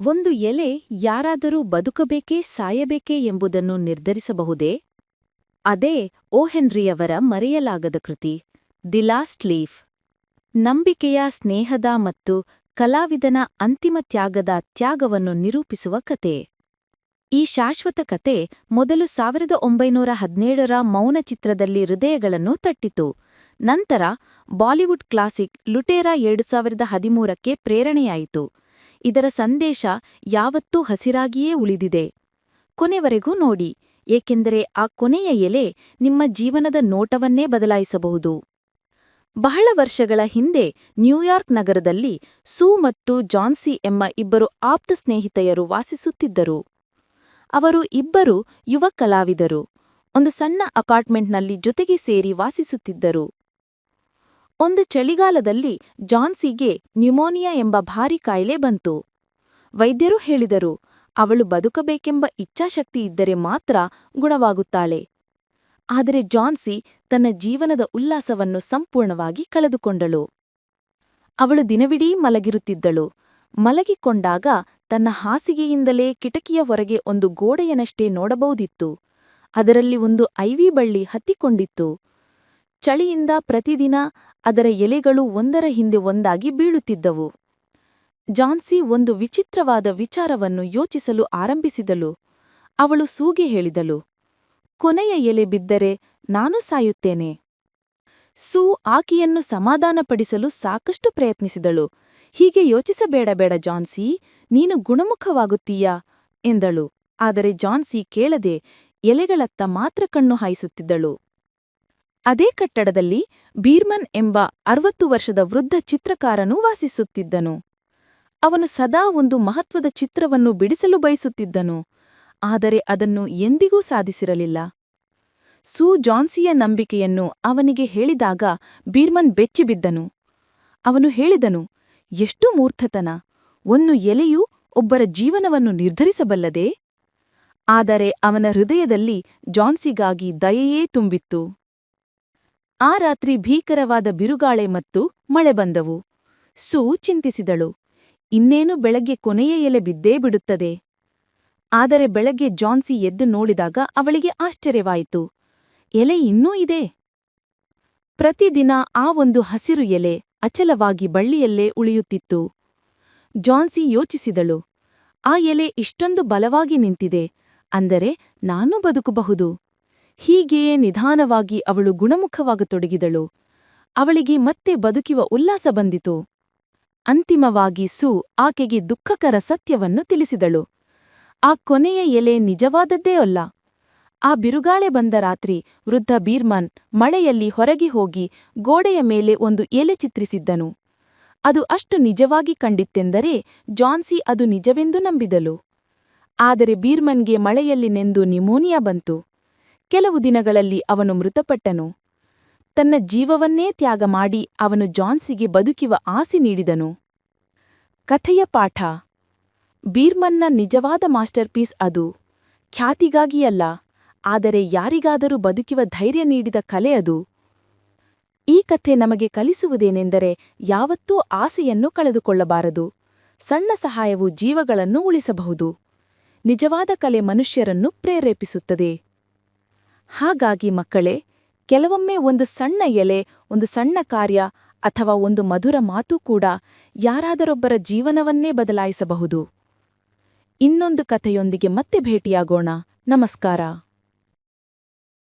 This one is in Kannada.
ಒಂದು ಎಲೆ ಯಾರಾದರೂ ಬದುಕಬೇಕೇ ಸಾಯಬೇಕೇ ಎಂಬುದನ್ನು ನಿರ್ಧರಿಸಬಹುದೇ? ಅದೇ ಓ ಹೆನ್ರಿಯವರ ಮರೆಯಲಾಗದ ಕೃತಿ, ದಿ ಲಾಸ್ಟ್ ಲೀಫ್ ನಂಬಿಕೆಯ ಸ್ನೇಹದ ಮತ್ತು ಕಲಾವಿದನ ಅಂತಿಮ ತ್ಯಾಗದ ತ್ಯಾಗವನ್ನು ನಿರೂಪಿಸುವ ಕತೆ. ಈ ಶಾಶ್ವತ ಕತೆ ಮೊದಲು ಸಾವಿರದ ಒಂಬೈನೂರ ಹದಿನೇಳರ ಮೌನ ಚಿತ್ರದಲ್ಲಿ ಹೃದಯಗಳನ್ನು ತಟ್ಟಿತು. ನಂತರ ಬಾಲಿವುಡ್ ಕ್ಲಾಸಿಕ್ ಲುಟೇರಾ ಎರಡು ಸಾವಿರದ ಹದಿಮೂರಕ್ಕೆ ಪ್ರೇರಣೆಯಾಯಿತು. ಇದರ ಸಂದೇಶ ಯಾವತ್ತೂ ಹಸಿರಾಗಿಯೇ ಉಳಿದಿದೆ. ಕೊನೆವರೆಗೂ ನೋಡಿ, ಏಕೆಂದರೆ ಆ ಕೊನೆಯ ಎಲೆ ನಿಮ್ಮ ಜೀವನದ ನೋಟವನ್ನೇ ಬದಲಾಯಿಸಬಹುದು. ಬಹಳ ವರ್ಷಗಳ ಹಿಂದೆ ನ್ಯೂಯಾರ್ಕ್ ನಗರದಲ್ಲಿ ಸೂ ಮತ್ತು ಜಾನ್ಸಿ ಎಂಬ ಇಬ್ಬರು ಆಪ್ತ ಸ್ನೇಹಿತೆಯರು ವಾಸಿಸುತ್ತಿದ್ದರು. ಅವರು ಇಬ್ಬರು ಯುವ ಕಲಾವಿದರು. ಒಂದು ಸಣ್ಣ ಅಪಾರ್ಟ್ಮೆಂಟ್ನಲ್ಲಿ ಜೊತೆಗೆ ಸೇರಿ ವಾಸಿಸುತ್ತಿದ್ದರು. ಒಂದು ಚಳಿಗಾಲದಲ್ಲಿ ಜಾನ್ಸಿಗೆ ನ್ಯುಮೋನಿಯಾ ಎಂಬ ಭಾರಿ ಕಾಯಿಲೆ ಬಂತು. ವೈದ್ಯರು ಹೇಳಿದರು, ಅವಳು ಬದುಕಬೇಕೆಂಬ ಇಚ್ಛಾಶಕ್ತಿ ಇದ್ದರೆ ಮಾತ್ರ ಗುಣವಾಗುತ್ತಾಳೆ. ಆದರೆ ಜಾನ್ಸಿ ತನ್ನ ಜೀವನದ ಉಲ್ಲಾಸವನ್ನು ಸಂಪೂರ್ಣವಾಗಿ ಕಳೆದುಕೊಂಡಳು. ಅವಳು ದಿನವಿಡೀ ಮಲಗಿರುತ್ತಿದ್ದಳು. ಮಲಗಿಕೊಂಡಾಗ ತನ್ನ ಹಾಸಿಗೆಯಿಂದಲೇ ಕಿಟಕಿಯ ಹೊರಗೆ ಒಂದು ಗೋಡೆಯನಷ್ಟೇ ನೋಡಬಹುದಿತ್ತು. ಅದರಲ್ಲಿ ಒಂದು ಐವಿ ಬಳ್ಳಿ ಹತ್ತಿಕೊಂಡಿತ್ತು. ಚಳಿಯಿಂದ ಪ್ರತಿದಿನ ಅದರ ಎಲೆಗಳು ಒಂದರ ಹಿಂದೆ ಒಂದಾಗಿ ಬೀಳುತ್ತಿದ್ದವು. ಜಾನ್ಸಿ ಒಂದು ವಿಚಿತ್ರವಾದ ವಿಚಾರವನ್ನು ಯೋಚಿಸಲು ಆರಂಭಿಸಿದಳು. ಅವಳು ಸೂಗೆ ಹೇಳಿದಳು, ಕೊನೆಯ ಎಲೆ ಬಿದ್ದರೆ ನಾನು ಸಾಯುತ್ತೇನೆ. ಸೂ ಆಕೆಯನ್ನು ಸಮಾಧಾನಪಡಿಸಲು ಸಾಕಷ್ಟು ಪ್ರಯತ್ನಿಸಿದಳು. ಹೀಗೆ ಯೋಚಿಸಬೇಡ, ಬೇಡ ಜಾನ್ಸಿ, ನೀನು ಗುಣಮುಖವಾಗುತ್ತೀಯಾ? ಎಂದಳು. ಆದರೆ ಜಾನ್ಸಿ ಕೇಳದೆ ಎಲೆಗಳತ್ತ ಮಾತ್ರ ಕಣ್ಣು ಹಾಯಿಸುತ್ತಿದ್ದಳು. ಅದೇ ಕಟ್ಟಡದಲ್ಲಿ ಬೀರ್ಮನ್ ಎಂಬ ಅರವತ್ತು ವರ್ಷದ ವೃದ್ಧ ಚಿತ್ರಕಾರನೂ ವಾಸಿಸುತ್ತಿದ್ದನು. ಅವನು ಸದಾ ಒಂದು ಮಹತ್ವದ ಚಿತ್ರವನ್ನು ಬಿಡಿಸಲು ಬಯಸುತ್ತಿದ್ದನು, ಆದರೆ ಅದನ್ನು ಎಂದಿಗೂ ಸಾಧಿಸಿರಲಿಲ್ಲ. ಸೂ ಜಾನ್ಸಿಯ ನಂಬಿಕೆಯನ್ನು ಅವನಿಗೆ ಹೇಳಿದಾಗ ಬೀರ್ಮನ್ ಬೆಚ್ಚಿಬಿದ್ದನು ಅವನು ಹೇಳಿದನು, ಎಷ್ಟು ಮೂರ್ಥತನ ಒಂದು ಎಲೆಯು ಒಬ್ಬರ ಜೀವನವನ್ನು ನಿರ್ಧರಿಸಬಲ್ಲದೆ? ಆದರೆ ಅವನ ಹೃದಯದಲ್ಲಿ ಜಾನ್ಸಿಗಾಗಿ ದಯೆಯೇ ತುಂಬಿತ್ತು. ಆ ರಾತ್ರಿ ಭೀಕರವಾದ ಬಿರುಗಾಳೆ ಮತ್ತು ಮಳೆ ಬಂದವು. ಸೂ ಚಿಂತಿಸಿದಳು. ಇನ್ನೇನು ಬೆಳಗ್ಗೆ ಕೊನೆಯ ಎಲೆ ಬಿದ್ದೇ ಬಿಡುತ್ತದೆ? ಆದರೆ ಬೆಳಗ್ಗೆ ಜಾನ್ಸಿ ಎದ್ದು ನೋಡಿದಾಗ ಅವಳಿಗೆ ಆಶ್ಚರ್ಯವಾಯಿತು. ಎಲೆ ಇನ್ನೂ ಇದೆ? ಪ್ರತಿದಿನ ಆ ಒಂದು ಹಸಿರು ಎಲೆ ಅಚಲವಾಗಿ ಬಳ್ಳಿಯಲ್ಲೇ ಉಳಿಯುತ್ತಿತ್ತು. ಜಾನ್ಸಿ ಯೋಚಿಸಿದಳು. ಆ ಎಲೆ ಇಷ್ಟೊಂದು ಬಲವಾಗಿ ನಿಂತಿದೆ. ಅಂದರೆ ನಾನೂ ಬದುಕಬಹುದು. ಹೀಗೆಯೇ ನಿಧಾನವಾಗಿ ಅವಳು ಗುಣಮುಖವಾಗತೊಡಗಿದಳು. ಅವಳಿಗೆ ಮತ್ತೆ ಬದುಕಿವ ಉಲ್ಲಾಸ ಬಂದಿತು. ಅಂತಿಮವಾಗಿ ಸೂ ಆಕೆಗೆ ದುಃಖಕರ ಸತ್ಯವನ್ನು ತಿಳಿಸಿದಳು. ಆ ಕೊನೆಯ ಎಲೆ ನಿಜವಾದದ್ದೇ ಅಲ್ಲ. ಆ ಬಿರುಗಾಳೆ ಬಂದ ರಾತ್ರಿ ವೃದ್ಧ ಬೀರ್ಮನ್ ಮಳೆಯಲ್ಲಿ ಹೊರಗೆ ಹೋಗಿ ಗೋಡೆಯ ಮೇಲೆ ಒಂದು ಎಲೆ ಚಿತ್ರಿಸಿದ್ದನು. ಅದು ಅಷ್ಟು ನಿಜವಾಗಿ ಕಂಡಿತ್ತೆಂದರೆ ಜಾನ್ಸಿ ಅದು ನಿಜವೆಂದು ನಂಬಿದಳು. ಆದರೆ ಬೀರ್ಮನ್ಗೆ ಮಳೆಯಲ್ಲಿ ನೆಂದು ನಿಮೋನಿಯಾ ಬಂತು. ಕೆಲವು ದಿನಗಳಲ್ಲಿ ಅವನು ಮೃತಪಟ್ಟನು. ತನ್ನ ಜೀವವನ್ನೇ ತ್ಯಾಗ ಮಾಡಿ ಅವನು ಜಾನ್ಸಿಗೆ ಬದುಕಿವ ಆಸೆ ನೀಡಿದನು. ಕಥೆಯ ಪಾಠ. ಬೀರ್ಮನ್ನ ನಿಜವಾದ ಮಾಸ್ಟರ್ಪೀಸ್ ಅದು. ಖ್ಯಾತಿಗಾಗಿಯಲ್ಲ, ಆದರೆ ಯಾರಿಗಾದರೂ ಬದುಕಿವ ಧೈರ್ಯ ನೀಡಿದ ಕಲೆ ಅದು. ಈ ಕಥೆ ನಮಗೆ ಕಲಿಸುವುದೇನೆಂದರೆ ಯಾವತ್ತೂ ಆಸೆಯನ್ನು ಕಳೆದುಕೊಳ್ಳಬಾರದು. ಸಣ್ಣ ಸಹಾಯವು ಜೀವಗಳನ್ನು ಉಳಿಸಬಹುದು. ನಿಜವಾದ ಕಲೆ ಮನುಷ್ಯರನ್ನು ಪ್ರೇರೇಪಿಸುತ್ತದೆ. ಹಾಗಾಗಿ ಮಕ್ಕಳೇ, ಕೆಲವೊಮ್ಮೆ ಒಂದು ಸಣ್ಣ ಎಲೆ, ಒಂದು ಸಣ್ಣ ಕಾರ್ಯ ಅಥವಾ ಒಂದು ಮಧುರ ಮಾತು ಕೂಡ ಯಾರಾದರೊಬ್ಬರ ಜೀವನವನ್ನೇ ಬದಲಾಯಿಸಬಹುದು. ಇನ್ನೊಂದು ಕಥೆಯೊಂದಿಗೆ ಮತ್ತೆ ಭೇಟಿಯಾಗೋಣ. ನಮಸ್ಕಾರ.